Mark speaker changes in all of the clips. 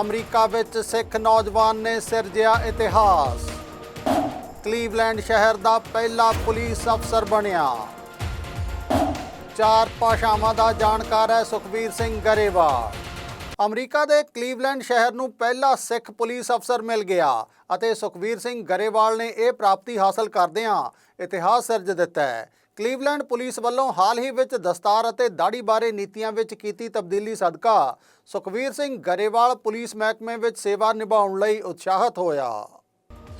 Speaker 1: America ਵਿੱਚ ਸਿੱਖ ਨੌਜਵਾਨ ਨੇ ਸਿਰਜਿਆ ਇਤਿਹਾਸ। ਕਲੀਵਲੈਂਡ ਸ਼ਹਿਰ ਦਾ ਪਹਿਲਾ ਪੁਲਿਸ ਅਫਸਰ ਬਣਿਆ। ਚਾਰ ਭਾਸ਼ਾਵਾਂ ਦਾ ਜਾਣਕਾਰ ਹੈ ਸੁਖਬੀਰ ਸਿੰਘ ਗਰੇਵਾਲ। ਅਮਰੀਕਾ ਦੇ ਕਲੀਵਲੈਂਡ ਸ਼ਹਿਰ ਨੂੰ ਪਹਿਲਾ ਸਿੱਖ ਪੁਲਿਸ ਅਫਸਰ ਮਿਲ ਗਿਆ ਅਤੇ ਸੁਖਬੀਰ ਸਿੰਘ ਗਰੇਵਾਲ ਨੇ ਇਹ ਪ੍ਰਾਪਤੀ ਹਾਸਲ ਕਰਦਿਆਂ ਇਤਿਹਾਸ ਸਿਰਜ ਦਿੱਤਾ ਹੈ। ਕਲੀਵਲੈਂਡ ਪੁਲਿਸ ਵੱਲੋਂ ਹਾਲ ਹੀ ਵਿੱਚ ਦਸਤਾਰ ਅਤੇ ਦਾੜੀ ਬਾਰੇ ਨੀਤੀਆਂ ਵਿੱਚ ਕੀਤੀ ਤਬਦੀਲੀ ਸਦਕਾ ਸੁਖਬੀਰ ਸਿੰਘ ਗਰੇਵਾਲ ਪੁਲਿਸ ਮਹਿਕਮੇ ਵਿੱਚ ਸੇਵਾ ਨਿਭਾਉਣ ਲਈ ਉਤਸ਼ਾਹਤ ਹੋਇਆ।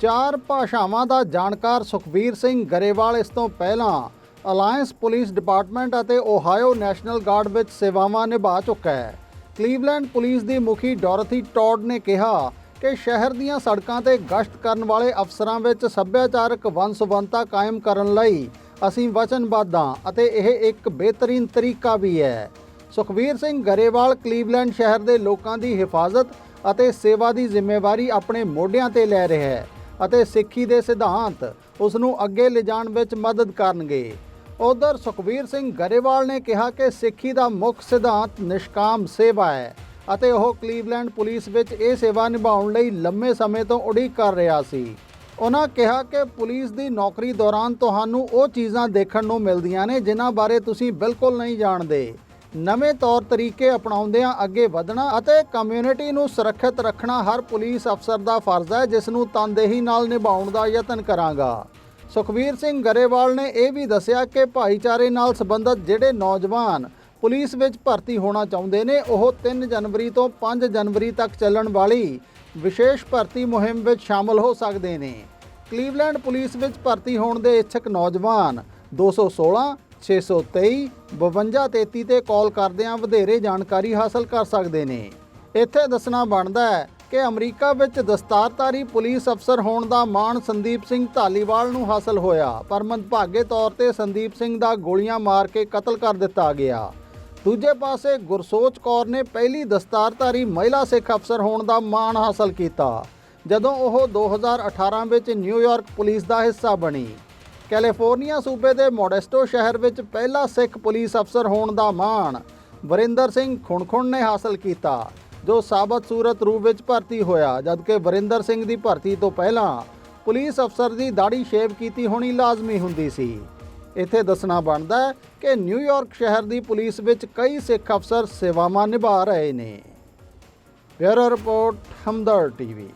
Speaker 1: ਚਾਰ ਭਾਸ਼ਾਵਾਂ ਦਾ ਜਾਣਕਾਰ ਸੁਖਬੀਰ ਸਿੰਘ ਗਰੇਵਾਲ ਇਸ ਤੋਂ ਪਹਿਲਾਂ ਅਲਾਇੰਸ ਪੁਲਿਸ ਡਿਪਾਰਟਮੈਂਟ ਅਤੇ ਓਹਾਇਓ ਨੈਸ਼ਨਲ ਗਾਰਡ ਵਿੱਚ ਸੇਵਾਵਾਂ ਨਿਭਾ ਚੁੱਕਾ ਹੈ। ਕਲੀਵਲੈਂਡ ਪੁਲਿਸ ਦੀ ਮੁਖੀ ਡੋਰਥੀ ਟੌਡ ਨੇ ਕਿਹਾ ਕਿ ਸ਼ਹਿਰ ਦੀਆਂ ਸੜਕਾਂ ਤੇ ਗਸ਼ਤ ਕਰਨ ਵਾਲੇ ਅਫਸਰਾਂ ਵਿੱਚ ਸੱਭਿਆਚਾਰਕ ਵੰਨ-ਸੁਵੰਨਤਾ ਕਾਇਮ ਕਰਨ ਲਈ ਅਸੀਂ ਵਚਨਬੱਧ ਹਾਂ ਅਤੇ ਇਹ ਇੱਕ ਬਿਹਤਰੀਨ ਤਰੀਕਾ ਵੀ ਹੈ। ਸੁਖਬੀਰ ਸਿੰਘ ਗਰੇਵਾਲ ਕਲੀਵਲੈਂਡ ਸ਼ਹਿਰ ਦੇ ਲੋਕਾਂ ਦੀ ਹਿਫਾਜ਼ਤ ਅਤੇ ਸੇਵਾ ਦੀ ਜ਼ਿੰਮੇਵਾਰੀ ਆਪਣੇ ਮੋਢਿਆਂ ਤੇ ਲੈ ਰਿਹਾ ਹੈ ਅਤੇ ਸਿੱਖੀ ਦੇ ਸਿਧਾਂਤ ਉਸ ਨੂੰ ਅੱਗੇ ਲਿਜਾਣ ਵਿੱਚ ਮਦਦ ਕਰਨਗੇ। ਉਧਰ ਸੁਖਬੀਰ ਸਿੰਘ ਗਰੇਵਾਲ ਨੇ ਕਿਹਾ ਕਿ ਸਿੱਖੀ ਦਾ ਮੁੱਖ ਸਿਧਾਂਤ ਨਿਸ਼ਕਾਮ ਸੇਵਾ ਹੈ ਅਤੇ ਉਹ ਕਲੀਵਲੈਂਡ ਪੁਲਿਸ ਵਿੱਚ ਇਹ ਸੇਵਾ ਨਿਭਾਉਣ ਲਈ ਲੰਮੇ ਸਮੇਂ ਤੋਂ ਉਡੀਕ ਕਰ ਰਿਹਾ ਸੀ। ਉਹਨਾਂ ਕਿਹਾ ਕਿ ਪੁਲਿਸ ਦੀ ਨੌਕਰੀ ਦੌਰਾਨ ਤੁਹਾਨੂੰ ਉਹ ਚੀਜ਼ਾਂ ਦੇਖਣ ਨੂੰ ਮਿਲਦੀਆਂ ਨੇ ਜਿਨ੍ਹਾਂ ਬਾਰੇ ਤੁਸੀਂ ਬਿਲਕੁਲ ਨਹੀਂ ਜਾਣਦੇ। ਨਵੇਂ ਤੌਰ ਤਰੀਕੇ ਅਪਣਾਉਂਦਿਆਂ ਅੱਗੇ ਵਧਣਾ ਅਤੇ ਕਮਿਊਨਿਟੀ ਨੂੰ ਸੁਰੱਖਿਅਤ ਰੱਖਣਾ ਹਰ ਪੁਲਿਸ ਅਫਸਰ ਦਾ ਫਰਜ਼ ਹੈ, ਜਿਸ ਨੂੰ ਤਨਦੇਹੀ ਨਾਲ ਨਿਭਾਉਣ ਦਾ ਯਤਨ ਕਰਾਂਗਾ। ਸੁਖਬੀਰ ਸਿੰਘ ਗਰੇਵਾਲ ਨੇ ਇਹ ਵੀ ਦੱਸਿਆ ਕਿ ਭਾਈਚਾਰੇ ਨਾਲ ਸੰਬੰਧਿਤ ਜਿਹੜੇ ਨੌਜਵਾਨ ਪੁਲਿਸ ਵਿੱਚ ਭਰਤੀ ਹੋਣਾ ਚਾਹੁੰਦੇ ਨੇ, ਉਹ 3 ਜਨਵਰੀ ਤੋਂ 5 ਜਨਵਰੀ ਤੱਕ ਚੱਲਣ ਵਾਲੀ ਵਿਸ਼ੇਸ਼ ਭਰਤੀ ਮੁਹਿੰਮ ਵਿੱਚ ਸ਼ਾਮਲ ਹੋ ਸਕਦੇ ਨੇ। ਕਲੀਵਲੈਂਡ ਪੁਲਿਸ ਵਿੱਚ ਭਰਤੀ ਹੋਣ ਦੇ ਇੱਛਕ ਨੌਜਵਾਨ 216 623 5233 ਤੇ ਕਾਲ ਕਰਦਿਆਂ ਵਧੇਰੇ ਜਾਣਕਾਰੀ ਹਾਸਲ ਕਰ ਸਕਦੇ ਨੇ। ਇੱਥੇ ਦੱਸਣਾ ਬਣਦਾ ਹੈ ਕਿ ਅਮਰੀਕਾ ਵਿੱਚ ਦਸਤਾਰਧਾਰੀ ਪੁਲਿਸ ਅਫਸਰ ਹੋਣ ਦਾ ਮਾਣ ਸੰਦੀਪ ਸਿੰਘ ਢਾਲੀਵਾਲ ਨੂੰ ਹਾਸਲ ਹੋਇਆ, ਪਰ ਮੰਦਭਾਗੇ ਤੌਰ ਤੇ ਸੰਦੀਪ ਸਿੰਘ ਦਾ ਗੋਲੀਆਂ ਮਾਰ ਕੇ ਕਤਲ ਕਰ ਦਿੱਤਾ ਗਿਆ। ਦੂਜੇ ਪਾਸੇ ਗੁਰਸੋਚ ਕੌਰ ਨੇ ਪਹਿਲੀ ਦਸਤਾਰਧਾਰੀ ਮਹਿਲਾ ਸਿੱਖ ਅਫਸਰ ਹੋਣ ਦਾ ਮਾਣ ਹਾਸਲ ਕੀਤਾ, ਜਦੋਂ ਉਹ 2018 ਵਿੱਚ ਨਿਊਯਾਰਕ ਪੁਲਿਸ ਦਾ ਹਿੱਸਾ ਬਣੀ। ਕੈਲੀਫੋਰਨੀਆ ਸੂਬੇ ਦੇ ਮੋਡੈਸਟੋ ਸ਼ਹਿਰ ਵਿੱਚ ਪਹਿਲਾ ਸਿੱਖ ਪੁਲਿਸ ਅਫਸਰ ਹੋਣ ਦਾ ਮਾਣ ਵਰਿੰਦਰ ਸਿੰਘ ਖੁਣਖੁਣ ਨੇ ਹਾਸਲ ਕੀਤਾ, ਜੋ ਸਾਬਤ ਸੂਰਤ ਰੂਪ ਵਿੱਚ ਭਰਤੀ ਹੋਇਆ, ਜਦਕਿ ਵਰਿੰਦਰ ਸਿੰਘ ਦੀ ਭਰਤੀ ਤੋਂ ਪਹਿਲਾਂ ਪੁਲਿਸ ਅਫਸਰ ਦੀ ਦਾੜੀ ਸ਼ੇਵ ਕੀਤੀ ਹੋਣੀ ਲਾਜ਼ਮੀ ਹੁੰਦੀ ਸੀ। ਇੱਥੇ ਦੱਸਣਾ ਬਣਦਾ ਹੈ ਕਿ ਨਿਊਯਾਰਕ ਸ਼ਹਿਰ ਦੀ ਪੁਲਿਸ ਵਿੱਚ ਕਈ ਸਿੱਖ ਅਫਸਰ ਸੇਵਾਵਾਂ ਨਿਭਾ ਰਹੇ ਨੇ। Bureau report Hamdard TV.